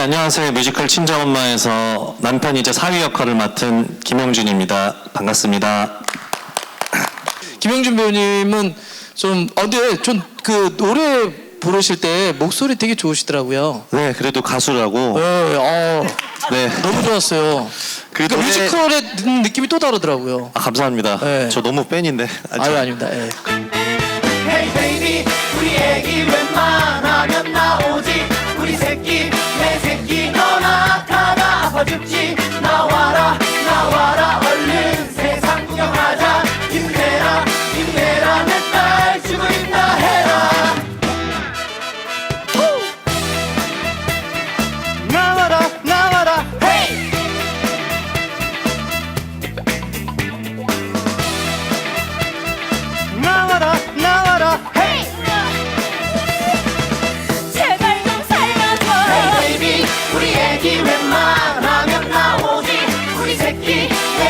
네, 안녕하세요. 뮤지컬 친정엄마에서 남편이자 사위 역할을 맡은 김영준입니다. 반갑습니다. 김영준 배우님은 좀 어, 근데 좀그 노래 부르실 때 목소리 되게 좋으시더라고요. 네, 그래도 가수라고. 네, 어, 네. 너무 좋았어요. 그그 노래- 뮤지컬의 느- 느낌이 또 다르더라고요. 아, 감사합니다. 네. 저 너무 팬인데. 아, 아유 저- 아닙니다. 예. 다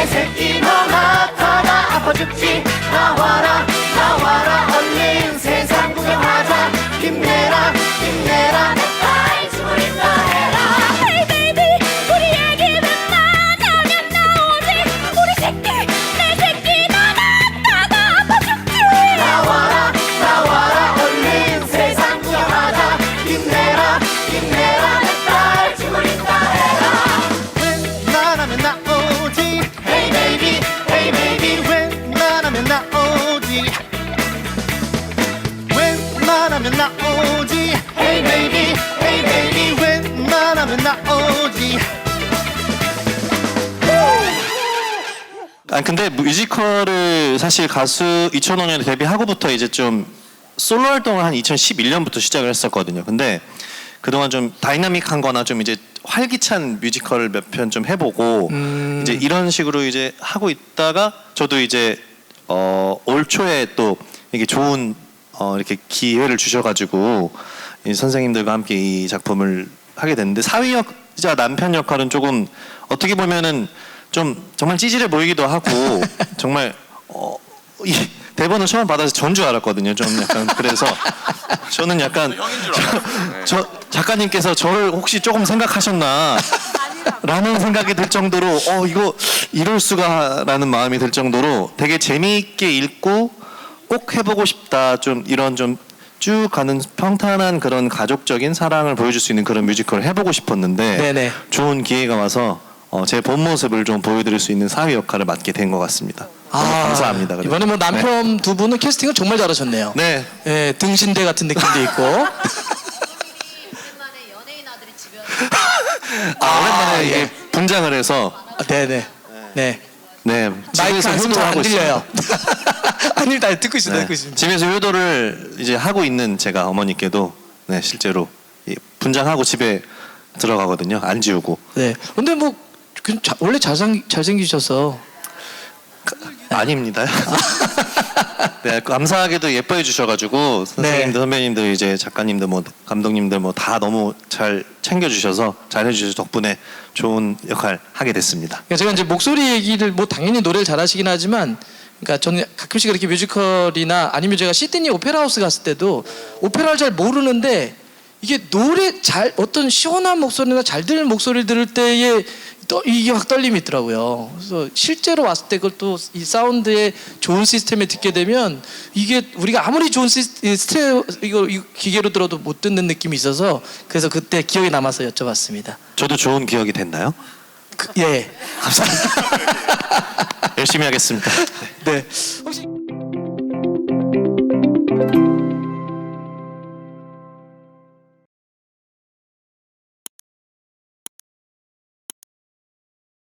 새끼 너나 다가 아파 죽지. 나와라 하면 나오지 아 근데 뮤지컬을 사실 가수 2005년에 데뷔하고부터 이제 좀 솔로 활동을 한 2011년부터 시작을 했었거든요. 근데 그동안 좀 다이나믹한 거나 좀 이제 활기찬 뮤지컬을 몇 편 좀 해보고 이제 이런 식으로 이제 하고 있다가 저도 이제 어, 올 초에 또 이게 좋은 어, 이렇게 기회를 주셔가지고 이 선생님들과 함께 이 작품을 하게 됐는데 사위역자 남편 역할은 조금 어떻게 보면은 좀 정말 찌질해 보이기도 하고 정말 어, 이 대본을 처음 받아서 전줄 알았거든요. 좀 약간 그래서 저는 약간 저, 저 작가님께서 저를 혹시 조금 생각하셨나 라는 생각이 들 정도로 어 이거 이럴 수가라는 마음이 들 정도로 되게 재미있게 읽고 꼭 해보고 싶다 좀 이런 좀 쭉 가는 평탄한 그런 가족적인 사랑을 보여줄 수 있는 그런 뮤지컬을 해보고 싶었는데 네네. 좋은 기회가 와서 어, 제 본 모습을 좀 보여드릴 수 있는 사위 역할을 맡게 된 것 같습니다. 너무 감사합니다. 그래서. 아, 이번에 뭐 남편 두 분은 캐스팅을 정말 잘하셨네요. 네. 예, 등신대 같은 느낌도 있고. 오랜만에 연예인 아들이 집에 와서 아, 오랜만에 예. 이게 분장을 해서 아, 네네. 네. 네 마이크 집에서 안 쓰면 들려요. 아닙니다. 듣고 있습니다. 네. 듣고 있습니다. 집에서 효도를 이제 하고 있는 제가 어머니께도 네 실제로 이 분장하고 집에 들어가거든요. 안 지우고. 네. 근데 뭐 그, 자- 원래 잘생 잘생기셔서 아닙니다. 네, 감사하게도 예뻐해 주셔가지고 선생님들, 네. 선배님들, 이제 작가님들, 뭐 감독님들 뭐 다 너무 잘 챙겨주셔서 잘해주셔서 덕분에 좋은 역할 하게 됐습니다. 그러니까 제가 이제 목소리 얘기를 뭐 당연히 노래를 잘하시긴 하지만 그러니까 저는 가끔씩 이렇게 뮤지컬이나 아니면 제가 시드니 오페라 하우스 갔을 때도 오페라를 잘 모르는데 이게 노래 잘 어떤 시원한 목소리나 잘 들리는 목소리를 들을 때에 또 이게 확 떨림이 있더라고요. 그래서 실제로 왔을 때 그걸 또 이 사운드의 좋은 시스템에 듣게 되면 이게 우리가 아무리 좋은 시스템 이거 이 기계로 들어도 못 듣는 느낌이 있어서 그래서 그때 기억에 남아서 여쭤봤습니다. 저도 좋은 기억이 됐나요? 그, 예. 열심히 하겠습니다. 네. 혹시